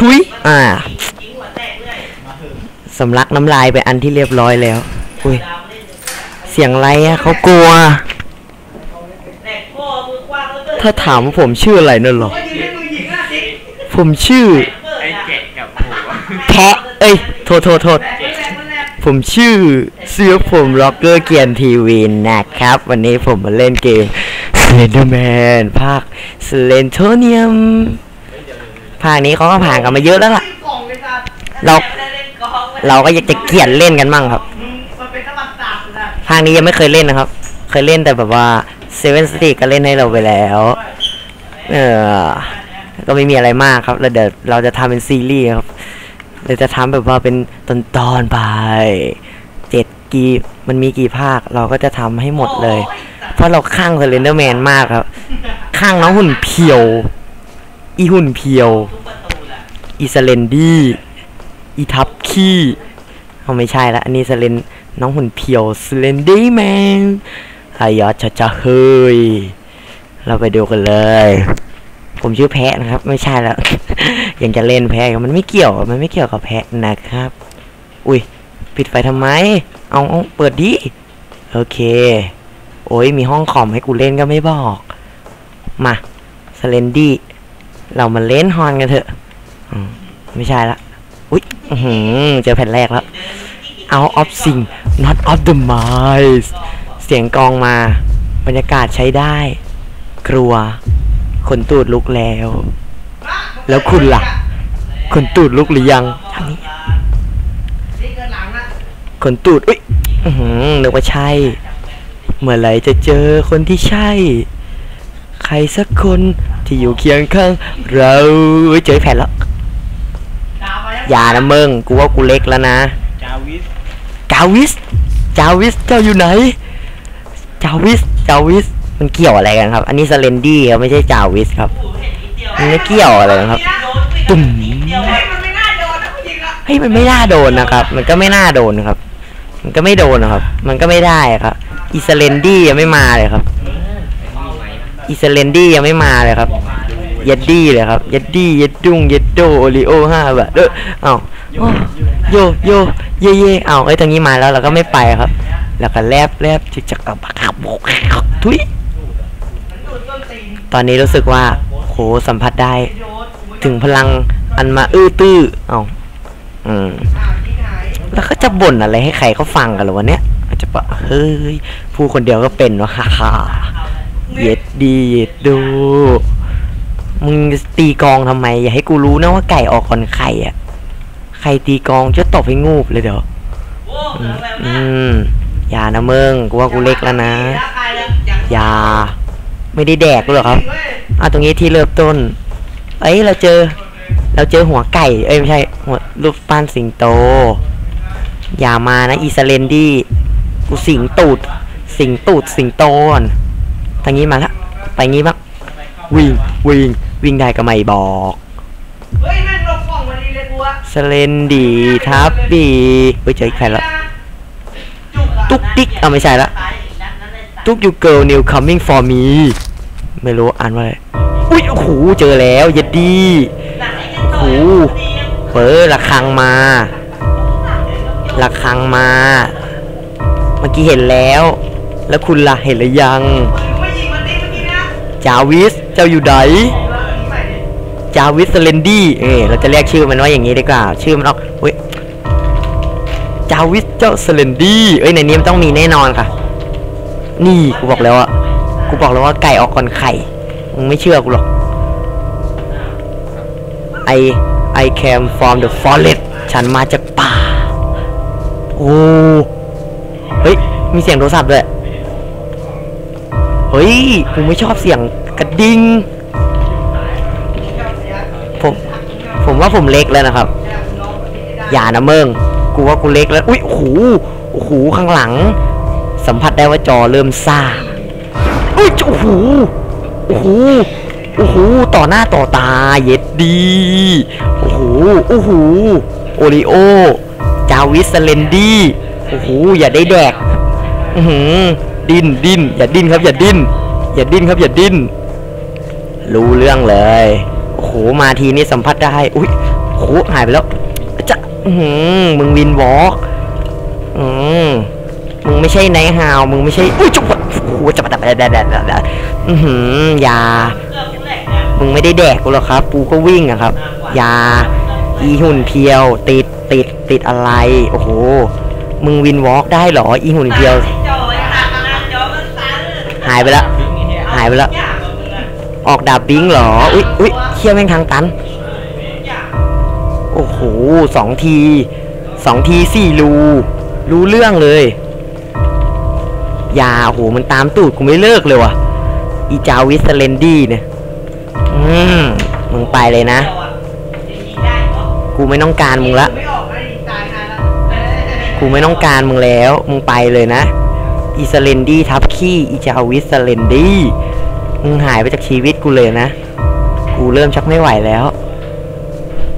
ทุยอ่าสำลักน้ำลายไปอันที่เรียบร้อยแล้ว อุ้ย เสียงไรอะเขากลัว ถ้าถามผมชื่ออะไรนั่นหรอ ผมชื่อไอ้แกะกับหมูอะแพะเอ้ย โทษโทษโทษผมชื่อเสื้อผมล็อกเกอร์เกียนทีวีนะครับ วันนี้ผมมาเล่นเกม Slenderman ภาค Slendonium ภาคนี้เขาก็ผ่านกันมาเยอะแล้วล่ะ เรา เราก็อยากจะเกลียดเล่นกันมั่งครับมันเป็นน้ำมันสาบนะภาคนี้ยังไม่เคยเล่นนะครับ เคยเล่นแต่แบบว่า Seven s t r e e t ก็เล่นให้เราไปแล้ว เออ ก็ไม่มีอะไรมากครับแล้วเดี๋ยวเราจะทำเป็นซีรีส์ครับเราจะทำแบบว่าเป็นตอนตอนๆไปเจ็ดกี่มันมีกี่ภาคเราก็จะทำให้หมดเลย เพราะเราข้างสเลนเดอร์แมนมากครับ ข้างน้องหุ่นเพียว อีหุ่นเพียว อีสเลนดี้อีทับขี้เอาไม่ใช่ละอันนี้สเลนน้องหุ่นเพียวสเลนดี้แมนอายอดชะจะเฮ้ยเราไปดูกันเลย ผมชื่อแพะนะครับ ไม่ใช่แล้ว ยังจะเล่นแพะมันไม่เกี่ยว มันไม่เกี่ยวกับแพะนะครับ อุ้ยปิดไฟทำไม เอาเอาเปิดดิ โอเค โอ้ยมีห้องคอมให้กูเล่นก็ไม่บอก มาสเลนดี้เรามาเล่นฮอนกันเถอะไม่ใช่ละ อุ้ยเจอแผ่นแรกแล้ว out of sync not of the mind เสียงกองมา บรรยากาศใช้ได้ กลัวขนตูดลุกแล้ว แล้วคุณล่ะขนตูดลุกหรือยังทางนี้นี่ก็หลังอะขนตูด อุ้ยหนึกว่าใช่ เมื่อไหร่จะเจอคนที่ใช่ ใครสักคนที่อยู่เคียงข้าง เราเฮ้ยเจอแผ่นแล้วดาวมาแล้วอย่านะมึงกูว่ากูเล็กแล้วนะ จาวิส จาวิส จาวิส เจ้าอยู่ไหน จาวิส จาวิส มันเกี่ยวอะไรกันครับ อันนี้สเลนดี้ครับไม่ใช่จาวิสครับมันไม่เกี่ยวอะไรนะครับ ตุ่มเดี๋ยวเฮ้ยมันไม่น่าโดนนะผู้หญิงอะเฮ้ยมันไม่น่าโดนนะครับ มันก็ไม่น่าโดนครับ มันก็ไม่โดนนะครับ มันก็ไม่ได้ครับ อิสเลนดี้ยังไม่มาเลยครับ อิสเลนดี้ยังไม่มาเลยครับเยดดี้เลยครับเยดดี้เยดดุงเยดโดโอริโอห้าแบบเออเอ้าโอ้โยโยเย่เย่เอ้าเอ้ยทางนี้มาแล้วเราก็ไม่ไปครับ แล้วก็แลบแลบจิกจักกับขับโบกทุยตอนนี้รู้สึกว่าโหสัมผัสได้ ถึงพลังอันมาอื้อตื้อเอ้าอืมแล้วเขาจะบ่นอะไรให้ใครเขาฟังกันหรอวะเนี้ย จจะปะเฮ้ยพูดคนเดียวก็เป็นวะฮ่าฮ่าเย็ดดีเย็ดดู มึงตีกลองทำไม อย่าให้กูรู้นะว่าไก่ออกก่อนไข่อะใครตีกลองจะตบให้งูบเลยเดี๋ยวโอ้อืมแบบอืนั้นมอย่านะมึงกูว่ากูเล็กแล้วนะอย่าอย่าไม่ได้แดกด้วยเหรอครับอะตรงนี้ที่เริ่มต้น เอ้ยเราเจอ เราเจอหัวไก่ เอ้ยไม่ใช่หัวรูปปั้นสิงโต อย่ามานะอีสเลนดี้ กูสิงตูด สิงตูดสิงโตก่อนทางนี้มาละไปงี้บ้างวิ่งวิ่งวิ่งได้ก็ไม่บอกเฮ้ยแม่งลงกล่องพอดีเลยกูอะสเลนดีทับบีเฮ้ยเจออีกแผ่นละจุกอะตุ๊กติ๊กเอาไม่ใช่ละตุ๊กยูเกิลนิว coming for me ไม่รู้อ่านว่าอะไรอุ้ยโอ้โหเจอแล้วเย็ดดีโอ้โหเปิดระคังมาระคังมา เมื่อกี้เห็นแล้ว แล้วคุณล่ะเห็นหรือยังไม่ยิงมันดิเมื่อกี้นะจาวิส เจ้าอยู่ไหน จาวิสเลนดี้ เอ้ยเราจะเรียกชื่อมันว่าอย่างนี้ดีกว่า ชื่อมันออกเฮ้ย จาวิสเจ้าสเลนดี้ เอ้ยในนี้มันต้องมีแน่นอนค่ะ นี่กูบอกแล้วอะกูบอกแล้วว่าไก่ออกก่อนไข่ มึงไม่เชื่อกูหรอก I I came from the forest ฉันมาจากป่า โอ้ มีเสียงโทรศัพท์ด้วย เฮ้ยกูไม่ชอบเสียงกระดิ่ง ผม ผมว่าผมเล็กแล้วนะครับ อย่านะเมิงกูว่ากูเล็กแล้ว อุ้ยโอ้โหโอ้โหข้างหลัง สัมผัสได้ว่าจอเริ่มซ่า อุ้ยโอ้โหโอ้โหโอ้โหต่อหน้าต่อตา เย็ดดี โอ้โหโอ้โหโอริโอ จาวิสเลนดี้ โอ้โห อย่าได้แดก อืดิ้นดิ้นอย่าดิ้นครับอย่าดิ้นอย่าดิ้นครับอย่าดิ้นรู้เรื่องเลยโอ้โหมาทีนี้สัมผัสได้อุ้ยโอ้โหหายไปแล้วจะอือหือมึงวินวอล์กอืมมึงไม่ใช่ไนฮาวมึงไม่ใช่อุ้ยจุกโอ้โหจะมาดับดับดับดัดอือหืออยามึงไม่ได้แดกกูหรอกครับกูก็วิ่งอะครับยาอีหุ่นเพียว ติดติดติดอะไร โอ้โห มึงวินวอล์กได้เหรออีหุ่นเพียว หายไปและหายไปและยากกว่ามึงออกดาบบิงเหรอ อุ๊ยอุ๊ยเชี่ยวแม่งทางตัน โอ้โหสองทีสองทีสี่รูรู้เรื่องเลยยาโอ้โหมันตามตูดกูไม่เลิกเลยว่ะ อีจาวิสเลนดี้เนี่ย อืม มึงไปเลยนะ กูไม่ต้องการมึงละ กูไม่ต้องการมึงแล้ว มึงไปเลยนะ อีสเลนดี้ทับขี้อีจาวิสเลนดี้ มึงหายไปจากชีวิตกูเลยนะ กูเริ่มชักไม่ไหวแล้ว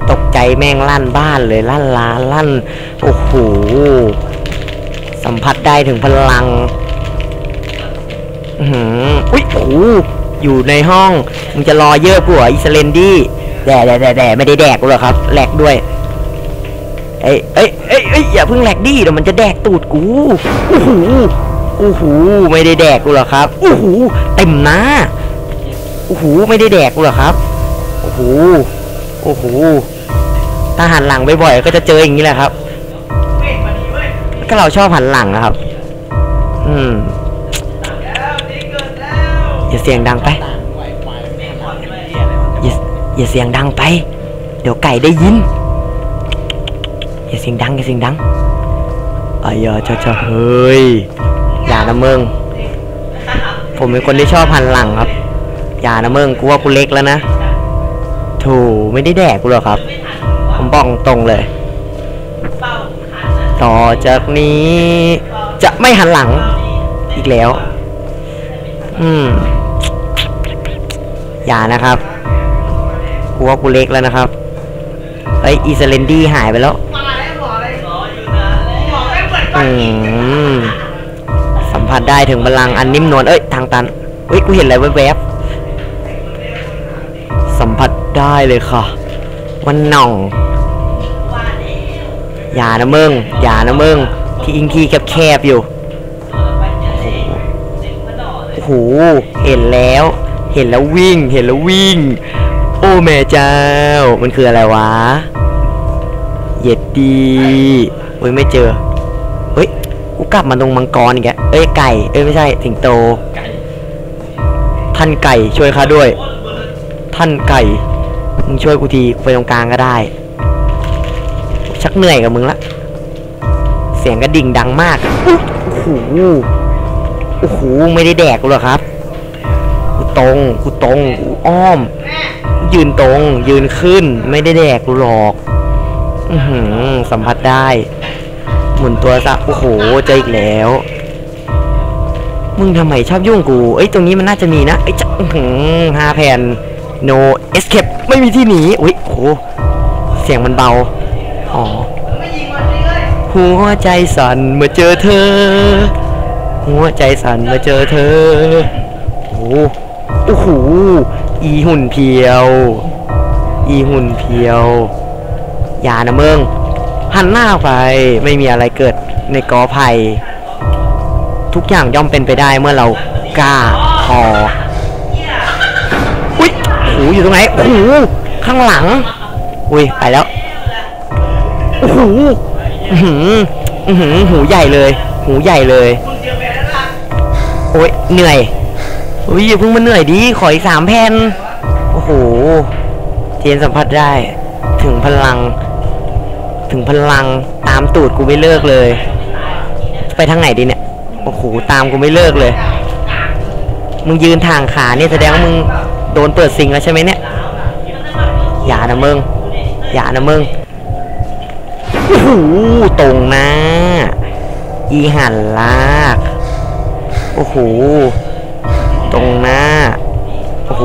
ตกใจแม่งลั่นบ้านเลยลั่นลานลั่น โอ้โห สัมผัสได้ถึงพลัง อือหืออุ้ยโอ้โอยู่ในห้อง มึงจะรอเยอะกูเหรออีสเลนดี้แด่แด่แด่แด่ไม่ได้แดกกูหรอครับแหลกด้วย เอ้ยเอ้ย อ้ยเอ้ยอย่าเพิ่งแหลกดิเดี๋ยวมันจะแดกตูดกูโอ้โหโอ้โหไม่ได้แดกกูหรอครับโอ้โหเต็มหน้าโอ้โหไม่ได้แดกกูหรอครับโอ้โหโอ้โหถ้าหันหลังบ่อยๆก็จะเจออย่างนี้แหละครับก็เราชอบหันหลังนะครับ อืมอย่าเสียงดังไปอย่าเสียงดังไป เดี๋ยวไก่ได้ยิน อย่าเสียงดังอย่าเสียงดังอายาชาชาเฮ้ยอย่านะเมึงผมเป็นคนที่ชอบหันหลังครับ อย่านะเมึงกูว่ากูเล็กแล้วนะถูไม่ได้แดกกูหรอกครับ ผมบอกตรงเลย ต่อจากนี้ จะไม่หันหลัง อีกแล้ว อืม อย่านะครับกูว่ากูเล็กแล้วนะครับเฮ้ยอีเซเลนดี้หายไปแล้ว สัมผัสได้ถึงพลังอันนิ่มนวลเอ้ยทางตันเฮ้ยกูเห็นอะไรแวบๆสัมผัสได้เลยค่ะวันหน่องอย่านะมึงอย่านะมึงที่อิงที่แคบๆอยู่โอ้โหเห็นแล้ว เห็นแล้ววิ่ง เห็นแล้ววิ่ง โอ้แม่เจ้า มันคืออะไรวะ เย็ดดีเฮ้ยไม่เจอ กูกลับมาตรงมังกรอีกแล้วเอ้ยไก่ เอ้ยไม่ใช่สิงโต ท่านไก่ช่วยข้าด้วย ท่านไก่ มึงช่วยกูทีกูไปตรงกลางก็ได้ ชักเหนื่อยกับมึงละ เสียงกระดิ่งดังมากอะโอ้โห โอ้โห ไม่ได้แดกกูหรอครับ กูตรง กูตรง กูอ้อม ยืนตรง ยืนขึ้น ไม่ได้แดกกูหรอก อือหือสัมผัสได้ มุนตัวซะ โอ้โหเจออีกแล้ว มึงทำไมชอบยุ่งกู เอ้ย ตรงนี้มันน่าจะมีนะเอ้จะอื้อหือห้าแผ่น no escape ไม่มีที่หนีอุ้ยโอ้โหเสียงมันเบา อ๋อ หัวใจสั่นเมื่อเจอเธอ หัวใจสั่นเมื่อเจอเธอ โอ้โหโอ้โห อีหุ่นเพียว อีหุ่นเพียว อย่านะเมือง หันหน้าไปไม่มีอะไรเกิดในกอไผ่ทุกอย่างย่อมเป็นไปได้เมื่อเรากล้าพออุ้ยโอ้อยู่ตรงไหนโอ้โหข้างหลัง อุ้ยไปแล้วโอ้โหอื้อหืออื้อหือหูใหญ่เลย หูใหญ่เลยโอ้ยเหนื่อยอุ้ยอย่าเพิ่งมาเหนื่อยดิขออีกสามแผ่นโอ้โหเทียนสัมผัสได้ ถึงพลัง ถึงพลังตามตูดกูไม่เลิกเลย ไปทางไหนดีเนี่ยโอ้โหตามกูไม่เลิกเลย มึงยืนทางขาเนี่ยแสดงว่ามึงโดนเปิดซิงแล้วใช่ไหมเนี่ย อย่านะมึง อย่านะมึงโอ้โหตรงหน้าอีหันลาก โอ้โห ตรงหน้าโอ้โห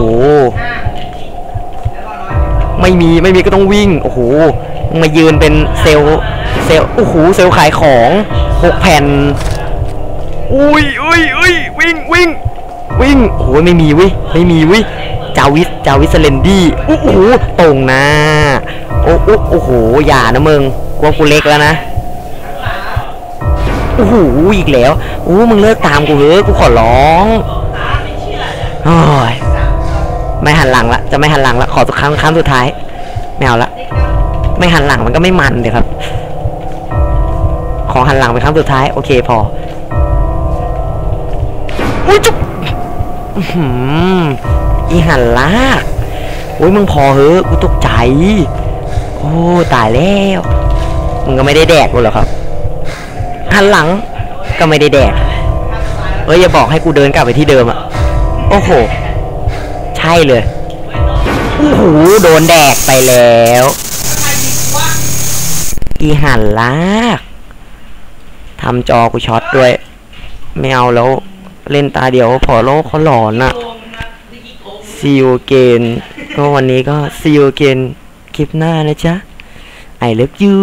ไม่มี ไม่มีก็ต้องวิ่ง โอ้โห มายืนเป็นเซลล์เซลล์โอ้โหเซลล์ขายของหกแผ่น อุ้ยอุ้ยอุ้ยวิ่งวิ่งวิ่งโอ้โหไม่มีวิไม่มีวิจาวิสจาวิสเลนดี้โอ้โหตรงหน้าโอ้โอ้โอ้โหอย่านะมึงกลัวกูเล็กแล้วนะโอ้โหอีกแล้วโอ้มึงเลิกตามกูเถอะกูขอร้องตาไม่เชื่อเลยโอ้ยไม่หันหลังละจะไม่หันหลังละขอสักครั้งครั้งสุดท้ายไม่เอาละเด็กเก้า ไม่หันหลังมันก็ไม่มันเดี๋ยวครับ ขอหันหลังเป็นครั้งสุดท้าย โอเคพออุ้ยจุ๊บอืมอีหันลากอุ้ยมึงพอเฮ้อกูตกใจ โอ้ตายแล้วมึงก็ไม่ได้แดกกูเหรอครับ หันหลังก็ไม่ได้แดกเอ้ยอย่าบอกให้กูเดินกลับไปที่เดิมอะโอ้โห ใช่เลย โอ้โห โดนแดกไปแล้ว อีหันลากทำจอกูช็อตด้วย ไม่เอาแล้วเล่นตาเดียวพอโลกเขาหลอนอะซีอูเกนก็วันนี้ก็ซีอูเกนคลิปหน้านะจ๊ะ I love you